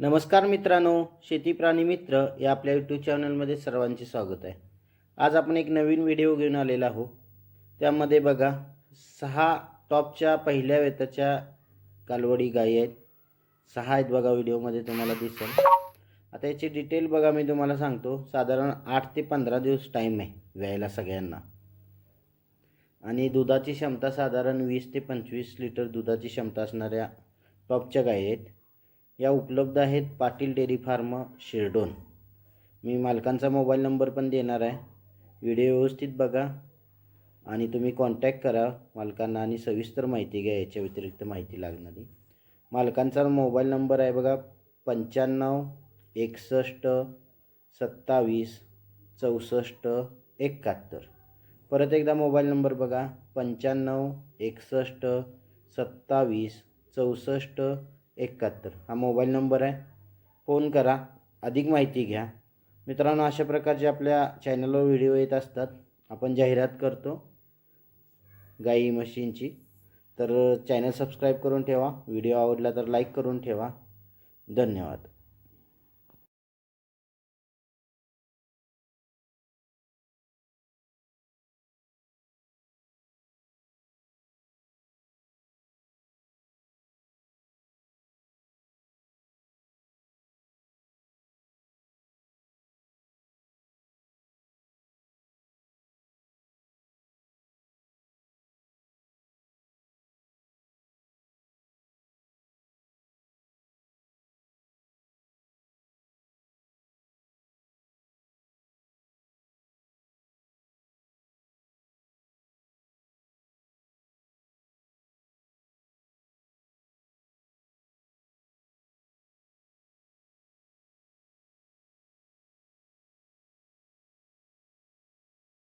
नमस्कार मित्रांनो शेती प्राणी मित्र या आपल्या यूट्यूब चॅनलमध्ये सर्वांचे स्वागत आहे. आज आपण एक नवीन व्हिडिओ घेऊन आलेला आहो त्यामध्ये बघा सहा टॉपच्या पहिल्या वेताच्या कालवडी गायी आहेत. सहा आहेत बघा व्हिडिओमध्ये तुम्हाला दिसेल. आता याची डिटेल बघा मी तुम्हाला सांगतो. साधारण आठ ते पंधरा दिवस टाईम आहे व्यायला सगळ्यांना. आणि दुधाची क्षमता साधारण वीस ते पंचवीस लिटर दुधाची क्षमता असणाऱ्या टॉपच्या गायी आहेत. या उपलब्ध आहेत पाटील डेअरी फार्म शिरडोन. मी मालकांचा मोबाईल नंबर पण देणार आहे. व्हिडिओ व्यवस्थित बघा आणि तुम्ही कॉन्टॅक्ट करा. मालकांना आणि सविस्तर माहिती घ्या याच्या व्यतिरिक्त माहिती लागणारी. मालकांचा मोबाईल नंबर आहे बघा पंच्याण्णव एकसष्ट सत्तावीस चौसष्ट एकाहत्तर. परत एकदा मोबाईल नंबर बघा पंच्याण्णव एकसष्ट सत्तावीस चौसष्ट एकाहत्तर. हा मोबाईल नंबर आहे. फोन करा. अधिक माहिती घ्या. मित्रांनो अशा प्रकारचे आपल्या चॅनलवर व्हिडिओ येत असतात. आपण जाहिरात करतो गाई म्हशींची. तर चॅनल सबस्क्राईब करून ठेवा. व्हिडिओ आवडला तर लाईक करून ठेवा. धन्यवाद.